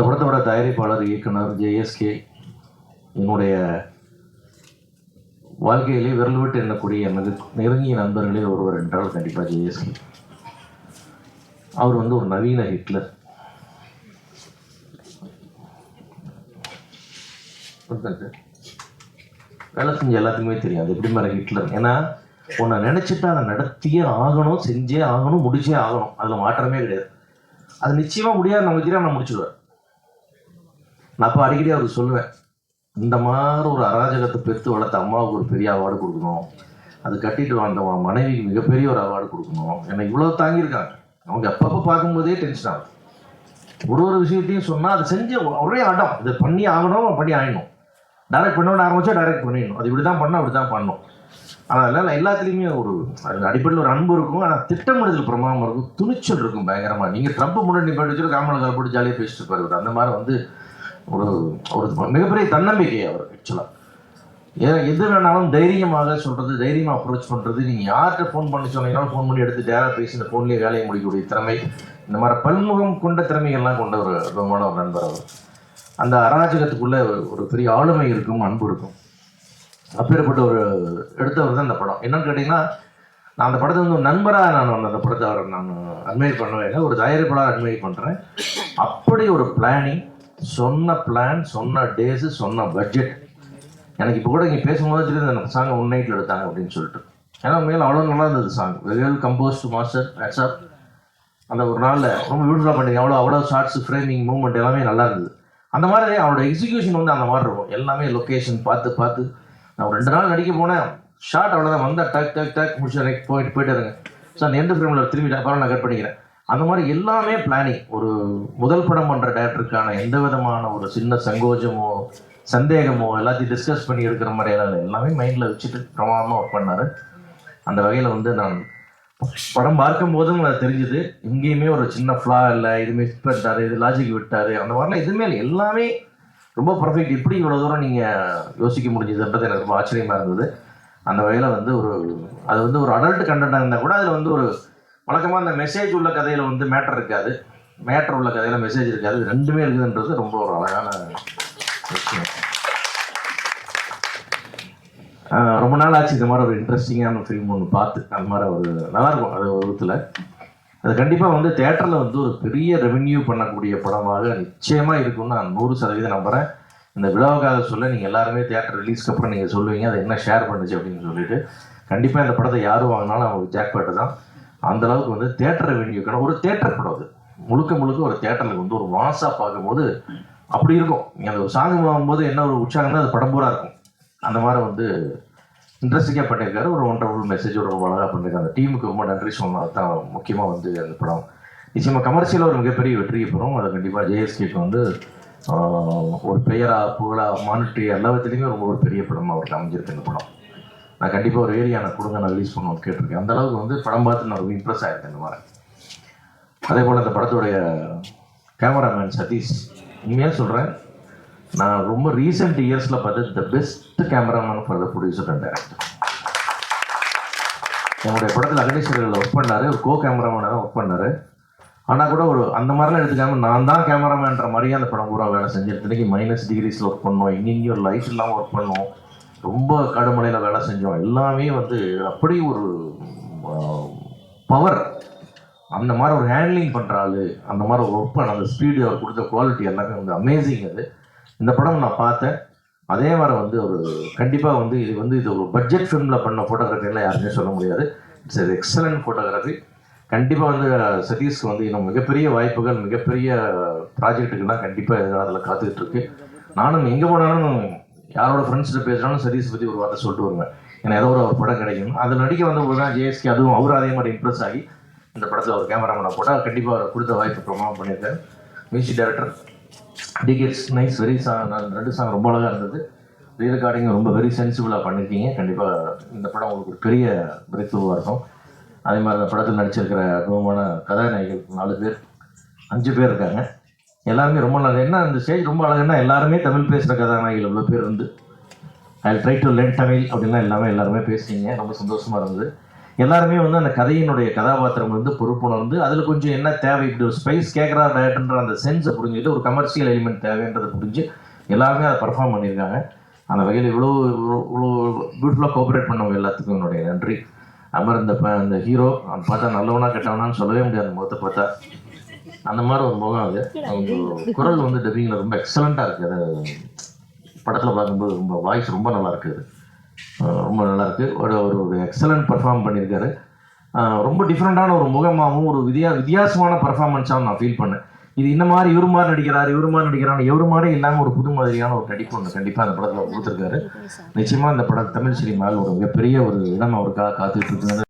இந்த படத்தோட தயாரிப்பாளர் இயக்குனர் ஜேஎஸ்கே என்னுடைய வாழ்க்கையிலே விரல் விட்டு எண்ணக்கூடிய எனது நெருங்கிய நண்பர்களே ஒருவர் என்றால் கண்டிப்பாக ஜேஎஸ்கே அவர் வந்து ஒரு நவீன ஹிட்லர். வேலை செஞ்ச எல்லாத்துக்குமே தெரியும். அது எப்படி மேலே ஹிட்லர்? ஏன்னா உன்னை நினச்சிட்டு அதை நடத்தியே ஆகணும் செஞ்சே ஆகணும் முடிச்சே ஆகணும். அதில் மாற்றமே கிடையாது. அது நிச்சயமாக முடியாது நமக்கு தெரியாம நான் முடிச்சிடுவேன் நான் அப்போ அடிக்கடி அவருக்கு சொல்லுவேன். இந்த மாதிரி ஒரு அராஜகத்தை பெற்று வளர்த்த அம்மாவுக்கு ஒரு பெரிய அவார்டு கொடுக்கணும். அது கட்டிட்டு வந்த மனைவிக்கு மிகப்பெரிய ஒரு அவார்டு கொடுக்கணும். என்னை இவ்வளோ தாங்கியிருக்காங்க. அவங்க அப்பப்போ பார்க்கும்போதே டென்ஷன் ஆகுது. ஒரு ஒரு விஷயத்தையும் சொன்னால் அதை செஞ்சு ஒரே ஆட்டம் இதை பண்ணி ஆகணும் பண்ணி ஆகணும் டைரக்ட் பண்ணணும்னு ஆரம்பிச்சா டைரக்ட் பண்ணிடணும். அது இப்படி தான் பண்ணணும் அப்படி தான் பண்ணணும் அதனால் நான் எல்லாத்துலேயுமே ஒரு அடிப்படையில் ஒரு அன்பு இருக்கும். ஆனால் திட்டமிடுதல் பிரமாதமாக இருக்கும். துணிச்சல் இருக்கும் பயங்கரமாக நீங்கள் ட்ரம்ப் முன்னாடி நிப்பாட்டி வச்சுட்டு காமல போட்டு ஜாலியாக பேசிட்டு இருப்பாரு அந்த மாதிரி வந்து ஒரு ஒரு மிகப்பெரிய தன்னம்பிக்கை அவர் ஆக்சுவலாக ஏன் எது வேணாலும் தைரியமாக சொல்கிறது தைரியமாக அப்ரோச் பண்ணுறது நீங்கள் யார்கிட்ட ஃபோன் பண்ணி சொன்னீங்கனாலும் ஃபோன் பண்ணி எடுத்து டேராக பேசி இந்த ஃபோன்லேயே வேலையை முடிக்கக்கூடிய திறமை இந்த மாதிரி பன்முகம் கொண்ட திறமைகள்லாம் கொண்ட ஒரு அற்புதமான ஒரு நண்பர் அவர். அந்த அராஜகத்துக்குள்ளே ஒரு பெரிய ஆளுமை இருக்கும் அன்பு இருக்கும். அப்பேற்பட்ட ஒரு எடுத்தவர் தான் இந்த படம். என்னன்னு கேட்டிங்கன்னா நான் அந்த படத்தை வந்து ஒரு நண்பராக நான் வந்து அந்த படத்தை அவரை நான் அட்மையர் பண்ணவே இல்லை. ஒரு தயாரிப்பாளர் அட்மையர் பண்ணுறேன் அப்படி ஒரு பிளானிங் சொன்ன பிளான் சொன்ன டேஸு சொன்ன பட்ஜெட் எனக்கு இப்போ கூட இங்கே பேசும்போது தெரியுது அந்த சாங் ஒன் நைட்டில் எடுத்தாங்க அப்படின்னு சொல்லிட்டு. ஏன்னா மேலே அவ்வளோ நல்லா இருந்தது song well composed master WhatsApp அந்த ஒரு நாளில் ரொம்ப பியூட்டிஃபுல்லாக பண்ணிங்க அவ்வளோ அவ்வளோ ஷார்ட்ஸ் ஃப்ரேமிங் மூவ்மெண்ட் எல்லாமே நல்லா இருந்தது. அந்த மாதிரி அவனோட எக்ஸிக்யூஷன் வந்து அந்த மாதிரி இருக்கும். எல்லாமே லொக்கேஷன் பார்த்து பார்த்து. நான் ரெண்டு நாள் நடிக்க போனேன். ஷார்ட் அவ்வளோதான் வந்தால் டக் டக் டக் முடிச்சு எனக்கு போயிட்டு போயிட்டு இருங்க ஸோ அந்த எந்த ஃப்ரேமில் திரும்பி அப்புறம் நான் கட் பண்ணிக்கிறேன். அந்த மாதிரி எல்லாமே பிளானிங் ஒரு முதல் படம் பண்ணுற டேரக்டருக்கான எந்த விதமான ஒரு சின்ன சங்கோஜமோ சந்தேகமோ எல்லாத்தையும் டிஸ்கஸ் பண்ணி எடுக்கிற மாதிரி எல்லாம் எல்லாமே மைண்டில் வச்சுட்டு பிரமாதமாக ஒர்க் பண்ணார். அந்த வகையில் வந்து நான் படம் பார்க்கும் போதும் அது தெரிஞ்சுது இங்கேயுமே ஒரு சின்ன ஃப்ளா இல்லை இது மிஸ் பண்ணிட்டாரு இது லாஜிக் விட்டாரு அந்த மாதிரிலாம் எதுவுமே இல்லை. எல்லாமே ரொம்ப பர்ஃபெக்ட் எப்படி இவ்வளோ தூரம் நீங்கள் யோசிக்க முடிஞ்சதுன்றது எனக்கு ரொம்ப ஆச்சரியமாக இருந்தது. அந்த வகையில் வந்து ஒரு அது வந்து ஒரு அடல்ட் கண்டென்ட்டாக இருந்தால் கூட அதில் வந்து ஒரு வழக்கமாக அந்த மெசேஜ் உள்ள கதையில் வந்து மேட்டர் இருக்காது. மேட்டர் உள்ள கதையில் மெசேஜ் இருக்காது. இது ரெண்டுமே இருக்குதுன்றது ரொம்ப ஒரு அழகான விஷயம். ரொம்ப நாள் ஆச்சு இந்த மாதிரி ஒரு இன்ட்ரெஸ்டிங்கான ஃபிலிம் ஒன்று பார்த்து. அந்த மாதிரி ஒரு நல்லாயிருக்கும் அது ஒரு விதத்தில். அது கண்டிப்பாக வந்து தேட்டரில் வந்து ஒரு பெரிய ரெவென்யூ பண்ணக்கூடிய படமாக நிச்சயமாக இருக்கும்னு நான் நூறு சதவீதம் நம்புகிறேன் இந்த விழாவுக்காக சொல்ல நீங்கள் எல்லாருமே தேட்டர் ரிலீஸ்க்கு அப்புறம் நீங்கள் சொல்லுவீங்க அதை என்ன ஷேர் பண்ணுச்சு அப்படின்னு சொல்லிட்டு. கண்டிப்பாக இந்த படத்தை யார் வாங்கினாலும் அவங்களுக்கு ஜாக்பேட்டு தான். அந்த அளவுக்கு வந்து தேட்டர் ரெவென்யூக்கான ஒரு தேட்டர் படம் அது. முழுக்க முழுக்க ஒரு தேட்டரில் வந்து ஒரு மாசாக பார்க்கும்போது அப்படி இருக்கும். நீங்கள் அந்த ஒரு சாங் வாங்கும்போது என்ன ஒரு உற்சாகம்னா அது படம் பூரா இருக்கும். அந்த மாதிரி வந்து இன்ட்ரெஸ்டிங்காக பண்ணியிருக்காரு. ஒரு ஒண்டர்ஃபுல் மெசேஜ் ஒரு அழகாக பண்ணியிருக்காரு. அந்த டீமுக்கு ரொம்ப நன்றி சொன்னால் தான் முக்கியமாக வந்து அந்த படம். நிச்சயமாக கமர்ஷியலாக ஒரு மிகப்பெரிய வெற்றியை பெறும். அது கண்டிப்பாக ஜேஎஸ்கேக்கு வந்து ஒரு பெயரா புகழா மானிட்டரி எல்லா விதத்துலையுமே ரொம்ப ஒரு பெரிய படமாக அவருக்கு அமைஞ்சிருக்கு இந்த படம். நான் கண்டிப்பாக ஒரு ஏரியா நான் கொடுங்க நான் ரிலீஸ் பண்ணுவோம் கேட்டிருக்கேன். அந்த அளவுக்கு வந்து படம் பார்த்து நான் ரொம்ப இம்ப்ரெஸ் ஆகிருக்கேன் இந்த மாதிரி. அதே போல் அந்த படத்துடைய கேமராமேன் சதீஷ் உண்மையாக சொல்கிறேன் நான் ரொம்ப ரீசெண்ட் இயர்ஸில் பார்த்து the best cameraman for the producer and director என்னுடைய படத்தில் அக்னேஸ்வரியில் ஒர்க் பண்ணார் ஒரு கோ கேமராமேனாக தான் ஒர்க் பண்ணார். ஆனால் கூட ஒரு அந்த மாதிரிலாம் எடுத்துக்காமல் நான் தான் கேமராமேன்ற மாதிரியே அந்த படம் பூரா வேலை செஞ்சு இத்தனைக்கு மைனஸ் டிகிரிஸில் ஒர்க் பண்ணோம் எங்கெங்கேயும் ஒரு லைஃப் இல்லாமல் ஒர்க் பண்ணோம் ரொம்ப கடுமலையில் வேலை செஞ்சோம். எல்லாமே வந்து அப்படி ஒரு பவர் அந்த மாதிரி ஒரு ஹேண்ட்லிங் பண்ணுற ஆள் அந்த மாதிரி ஒரு ஒர்க் பண்ண அந்த ஸ்பீடு அவர் கொடுத்த குவாலிட்டி எல்லாமே வந்து அமேசிங் அது. இந்த படம் நான் பார்த்தேன். அதே மாதிரி வந்து ஒரு கண்டிப்பாக வந்து இது வந்து இது ஒரு பட்ஜெட் ஃபிலிமில் பண்ண ஃபோட்டோகிராஃபிலாம் யாருமே சொல்ல முடியாது. இட்ஸ் எக்ஸலன்ட் எக்ஸலண்ட் ஃபோட்டோகிராஃபி கண்டிப்பாக வந்து சதீஷ்க்கு வந்து இன்னும் மிகப்பெரிய வாய்ப்புகள் மிகப்பெரிய ப்ராஜெக்ட்டுக்கெல்லாம் கண்டிப்பாக எதிர்காலத்தில் காத்துக்கிட்டு இருக்கு. நானும் எங்கே போனாலும் யாரோட ஃப்ரெண்ட்ஸ்கிட்ட பேசுனாலும் சதீஷ் பற்றி ஒரு வார்த்தை சொல்லிட்டு வருவேன். ஏன்னா ஏதோ ஒரு படம் கிடைக்கும். அதில் நடிக்க வந்தபோது தான் ஜேஎஸ்கே அதுவும் அவரும் அதே மாதிரி இம்ப்ரெஸ் ஆகி இந்த படத்தில் ஒரு கேமராமேனை போட்டால் கண்டிப்பாக அவர் கொடுத்த வாய்ப்பு ப்ரொமோட் பண்ணியிருக்காரு. Music director decades nice very song ரெண்டு சாங் ரொம்ப அழகாக இருந்தது. ரீ ரெக்கார்டிங் ரொம்ப வெரி சென்சிபிளாக பண்ணியிருக்கீங்க கண்டிப்பாக இந்த படம் உங்களுக்கு ஒரு பெரிய பிரேக் இருக்கும். அதே மாதிரி அந்த படத்தில் நடிச்சிருக்கிற அனுபவமான கதாநாயகிகள் நாலு பேர் அஞ்சு பேர் இருக்காங்க. எல்லாருமே ரொம்ப நல்லா என்ன அந்த ஸ்டேஜ் ரொம்ப அழகுன்னா எல்லாருமே தமிழ் பேசுகிற கதாநாயகிகள் இவ்வளோ பேர் இருந்து I try to learn Tamil அப்படின்லாம் எல்லாமே எல்லாருமே பேசுனீங்க. ரொம்ப சந்தோஷமாக இருந்தது. எல்லாருமே வந்து அந்த கதையினுடைய கதாபாத்திரம் வந்து பொறுப்புணர்ந்து அதில் கொஞ்சம் என்ன தேவை? இப்படி ஒரு ஸ்பைஸ் கேட்குறா டேரக்டர்ன்ற அந்த சென்ஸை புரிஞ்சுக்கிட்டு ஒரு கமர்ஷியல் எலிமெண்ட் தேவைன்றதை புரிஞ்சு எல்லாருமே அதை பர்ஃபார்ம் பண்ணியிருக்காங்க. அந்த வகையில் இவ்வளோ இவ்வளோ பியூட்டிஃபுல்லாக கோஆப்ரேட் பண்ணவங்க எல்லாத்துக்கும் என்னுடைய நன்றி. அமர் இந்த ப- அந்த ஹீரோ அவன் பார்த்தா நல்லவனா கெட்டவனான்னு சொல்லவே முடியாது. முகத்தை பார்த்தா. அந்த மாதிரி ஒரு முகம் அது. அவங்க குரல் வந்து டப்பிங்கில் ரொம்ப எக்ஸலண்ட்டாக இருக்குது அது படத்தில் பார்க்கும்போது ரொம்ப வாய்ஸ் ரொம்ப நல்லா இருக்குது ரொம்ப நல்லா இருக்கு ஒரு ஒரு ஒரு எக்ஸலண்ட் பர்ஃபார்ம் பண்ணியிருக்காரு. ரொம்ப டிஃப்ரெண்ட்டான ஒரு முகமாகவும் ஒரு வித்தியா வித்தியாசமான பர்ஃபார்மன்ஸாகவும் நான் ஃபீல் பண்ணேன். இது இந்த மாதிரி இவரு மாதிரி நடிக்கிறார் இவரு மாதிரி நடிக்கிறான்னு எவரு மாதிரி இல்லாமல் ஒரு புது மாதிரியான ஒரு நடிப்பு ஒன்று கண்டிப்பாக அந்த படத்தில் கொடுத்துருக்காரு. நிச்சயமாக இந்த படம் தமிழ் சினிமாவில் ஒரு மிகப்பெரிய ஒரு இடம் அவருக்காக காத்துட்டு இருக்குது